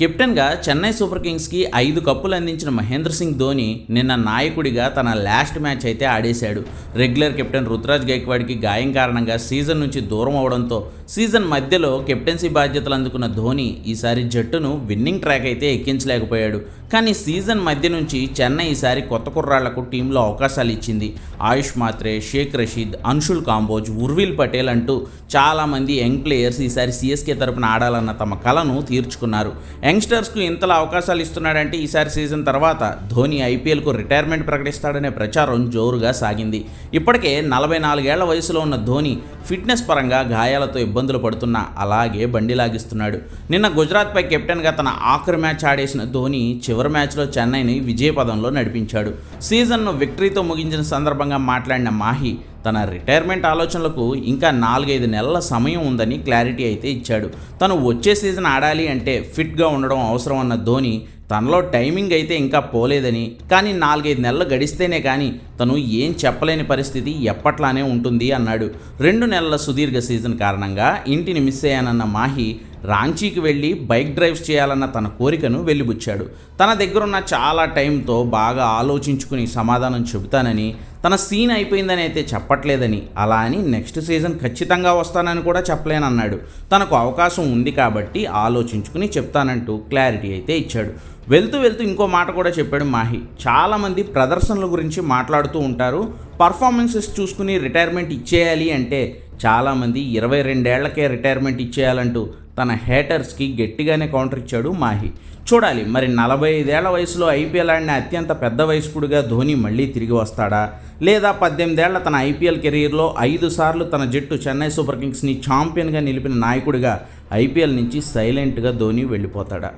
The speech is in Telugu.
కెప్టెన్గా చెన్నై సూపర్ కింగ్స్కి ఐదు కప్పులు అందించిన మహేంద్ర సింగ్ ధోని నిన్న నాయకుడిగా తన లాస్ట్ మ్యాచ్ అయితే ఆడేశాడు. రెగ్యులర్ కెప్టెన్ రుతురాజ్ గైక్వాడ్కి గాయం కారణంగా సీజన్ నుంచి దూరం అవడంతో సీజన్ మధ్యలో కెప్టెన్సీ బాధ్యతలు అందుకున్న ధోని ఈసారి జట్టును విన్నింగ్ ట్రాక్ అయితే ఎక్కించలేకపోయాడు. కానీ సీజన్ మధ్య నుంచి చెన్నై ఈసారి కొత్త కుర్రాళ్ళకు టీంలో అవకాశాలు ఇచ్చింది. ఆయుష్ మాత్రే షేక్ రషీద్ అన్షుల్ కాంబోజ్ ఉర్విల్ పటేల్ అంటూ చాలామంది యంగ్ ప్లేయర్స్ ఈసారి సిఎస్కే తరపున ఆడాలన్న తమ కలను తీర్చుకున్నారు. యంగ్స్టర్స్కు ఇంతలా అవకాశాలు ఇస్తున్నాడంటే ఈసారి సీజన్ తర్వాత ధోని ఐపీఎల్కు రిటైర్మెంట్ ప్రకటిస్తాడనే ప్రచారం జోరుగా సాగింది. ఇప్పటికే నలభై నాలుగేళ్ళ వయసులో ఉన్న ధోని ఫిట్నెస్ పరంగా గాయాలతో ఇబ్బందులు పడుతున్నా అలాగే బండి లాగిస్తున్నాడు. నిన్న గుజరాత్పై కెప్టెన్గా తన ఆఖరి మ్యాచ్ ఆడేసిన ధోని చివరి మ్యాచ్లో చెన్నైని విజయపదంలో నడిపించాడు. సీజన్ను విక్టరీతో ముగించిన సందర్భంగా మాట్లాడిన మాహి తన రిటైర్మెంట్ ఆలోచనలకు ఇంకా నాలుగైదు నెలల సమయం ఉందని క్లారిటీ అయితే ఇచ్చాడు. తను వచ్చే సీజన్ ఆడాలి అంటే ఫిట్గా ఉండడం అవసరం అన్న ధోని తనలో టైమింగ్ అయితే ఇంకా పోలేదని కానీ నాలుగైదు నెలలు గడిస్తేనే కానీ తను ఏం చెప్పలేని పరిస్థితి ఎప్పట్లానే ఉంటుంది అన్నాడు. రెండు నెలల సుదీర్ఘ సీజన్ కారణంగా ఇంటిని మిస్ అయ్యానన్న మాహి రాంచీకి వెళ్ళి బైక్ డ్రైవ్స్ చేయాలన్న తన కోరికను వెళ్ళిబుచ్చాడు తన దగ్గరున్న చాలా టైంతో బాగా ఆలోచించుకుని సమాధానం చెబుతానని తన సీన్ అయిపోయిందని అయితే చెప్పట్లేదని అలా అని నెక్స్ట్ సీజన్ ఖచ్చితంగా వస్తానని కూడా చెప్పలేనన్నాడు. తనకు అవకాశం ఉంది కాబట్టి ఆలోచించుకుని చెప్తానంటూ క్లారిటీ అయితే ఇచ్చాడు. వెళ్తూ వెళ్తూ ఇంకో మాట కూడా చెప్పాడు మాహి. చాలామంది ప్రదర్శనల గురించి మాట్లాడుతూ ఉంటారు. పర్ఫార్మెన్సెస్ చూసుకుని రిటైర్మెంట్ ఇచ్చేయాలి అంటే చాలామంది ఇరవై రెండేళ్ళకే రిటైర్మెంట్ ఇచ్చేయాలంటూ తన హేటర్స్కి గట్టిగానే కౌంటర్ ఇచ్చాడు మాహి చూడాలి మరి నలభై ఐదేళ్ళ వయసులో ఐపీఎల్ ఆడిన అత్యంత పెద్ద వయస్కుడిగా ధోని మళ్ళీ తిరిగి వస్తాడా లేదా పద్దెనిమిదేళ్ళ తన ఐపీఎల్ కెరీర్లో ఐదు సార్లు తన జట్టు చెన్నై సూపర్ కింగ్స్ని ఛాంపియన్గా నిలిపిన నాయకుడిగా ఐపీఎల్ నుంచి సైలెంట్గా ధోని వెళ్ళిపోతాడా